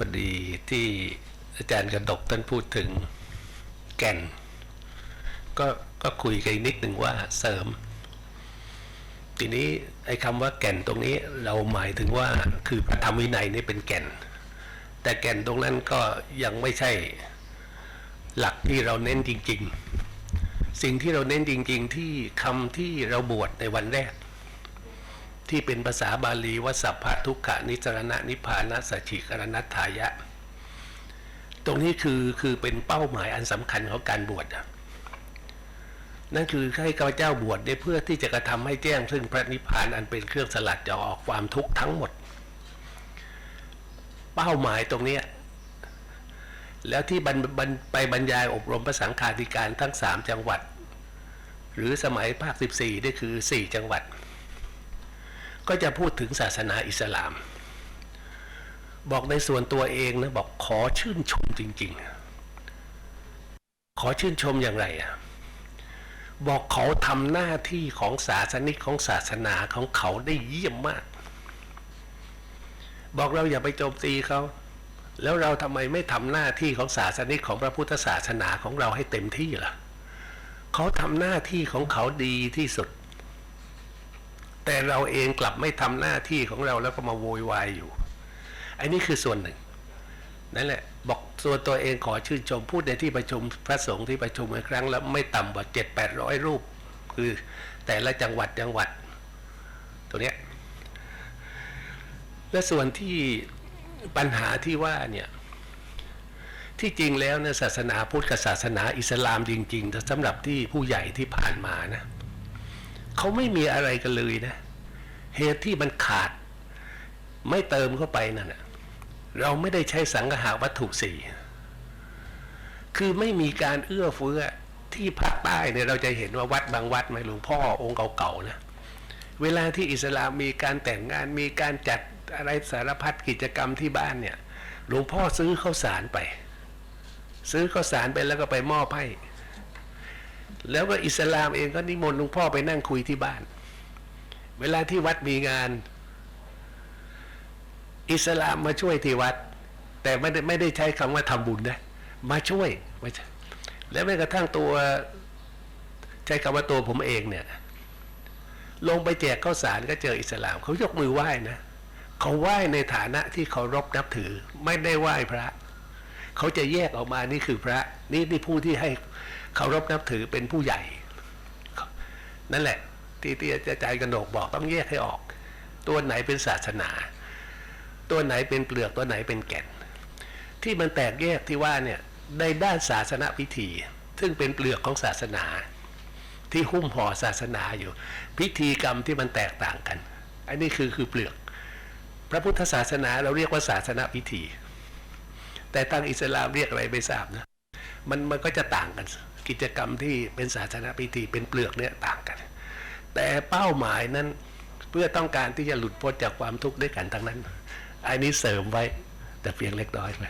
พอดีที่อาจารย์กระดกท่านพูดถึงแก่น ก็ก็คุยกันนิดหนึ่งว่าเสริม ทีนี้ไอ้คำว่าแก่นตรงนี้เราหมายถึงว่าคือพระธรรมวินัยนี่เป็นแก่น แต่แก่นตรงนั้นก็ยังไม่ใช่หลักที่เราเน้นจริง ๆ สิ่งที่เราเน้นจริง ๆ ที่คำที่เราบวชในวันแรก ที่เป็นภาษาบาลีว่าสัพพะทุกขะนิจรณะนิพานะสัจฉิกรณัตถายะ ตรงนี้คือคือเป็นเป้าหมายอันสำคัญของการบวชนั่นคือให้ข้าพเจ้าบวชเพื่อที่จะกระทำให้แจ้ง ซึ่งพระนิพพานอันเป็นเครื่องสลัดจะออกความทุกข์ทั้งหมด เป้าหมายตรงเนี้แล้วที่บรรบรรไปบรรยายอบรมพระสังฆาธิการทั้งสามจังหวัด หรือสมัยภาค 14นี่คือ 4 จังหวัด ก็จะพูดถึงศาสนาอิสลาม บอกในส่วนตัวเองนะบอกขอชื่นชมจริง ๆ ขอชื่นชมอย่างไรอะบอกเขาทำหน้าที่ของศาสนิกของศาสนาของเขาได้เยี่ยมมาก บอกเราอย่าไปโจมตีเขาแล้วเราทำไมไม่ทำหน้าที่ของศาสนิกของพระพุทธศาสนาของเราให้เต็มที่ล่ะเขาทำหน้าที่ของเขาดีที่สุด แต่เราเองกลับไม่ทำหน้าที่ของเราแล้วก็มาโวยวายอยู่ อันนี้คือส่วนหนึ่ง นั่นแหละ บอกส่วนตัวเองขอชื่นชมพูดในที่ประชุมพระสงฆ์ที่ประชุมครั้งแล้วไม่ต่ำกว่าเจ็ดแปดร้อยรูป คือแต่ละจังหวัดจังหวัด ตัวเนี้ยและส่วนที่ปัญหาที่ว่าเนี่ยที่จริงแล้วเนี่ยศาสนาพุทธกับศาสนาอิสลามจริงๆแต่สำหรับที่ผู้ใหญ่ที่ผ่านมานะ เขาไม่มีอะไรกันเลยนะ เหตุที่มันขาด ไม่เติมเข้าไปนั่นนะเราไม่ได้ใช้สังหาวัตถุสี่คือไม่มีการเอื้อเฟื้อที่ภาคใต้เนี่ยเราจะเห็นว่าวัดบางวัดไหมหลวงพ่อองค์เก่าๆนะเวลาที่อิสลามมีการแต่งงานมีการจัดอะไรสารพัดกิจกรรมที่บ้านเนี่ย หลวงพ่อซื้อข้าวสารไป ซื้อข้าวสารไปแล้วก็ไปมอบให้ แล้วก็อิสลามเองก็นิมนต์หลวงพ่อไปนั่งคุยที่บ้าน เวลาที่วัดมีงาน อิสลามมาช่วยที่วัด แต่ไม่ได้ไม่ได้ใช้คำว่าทำบุญนะ มาช่วยม่ใช่แล้วแม้กระทั่งตัวใช้คำว่าตัวผมเองเนี่ย ลงไปแจกข้าวสารก็เจออิสลามเขายกมือไหว้นะเขาไหว้ในฐานะที่เคารพนับถือ ไม่ได้ไหว้พระ เขาจะแยกออกมานี่คือพระ นี่นี่ผู้ที่ให้ เคารพนับถือเป็นผู้ใหญ่ นั่นแหละ ที่ที่อาจารย์กระโดกบอกต้องแยกให้ออก ตัวไหนเป็นศาสนา ตัวไหนเป็นเปลือกตัวไหนเป็นแก่น ที่มันแตกแยกที่ว่าเนี่ยในด้านศาสนาพิธี ซึ่งเป็นเปลือกของศาสนา ที่หุ้มห่อศาสนาอยู่ พิธีกรรมที่มันแตกต่างกัน อันนี้คือคือเปลือก พระพุทธศาสนาเราเรียกว่าศาสนาพิธี แต่ทางอิสลามเรียกอะไรไม่ทราบนะมันมันก็จะต่างกัน กิจกรรมที่เป็นศาสนาพิธีเป็นเปลือกเนี่ยต่างกัน แต่เป้าหมายนั้นเพื่อต้องการที่จะหลุดพ้นจากความทุกข์ด้วยกันทั้งนั้น อันนี้เสริมไว้แต่เพียงเล็กน้อยไป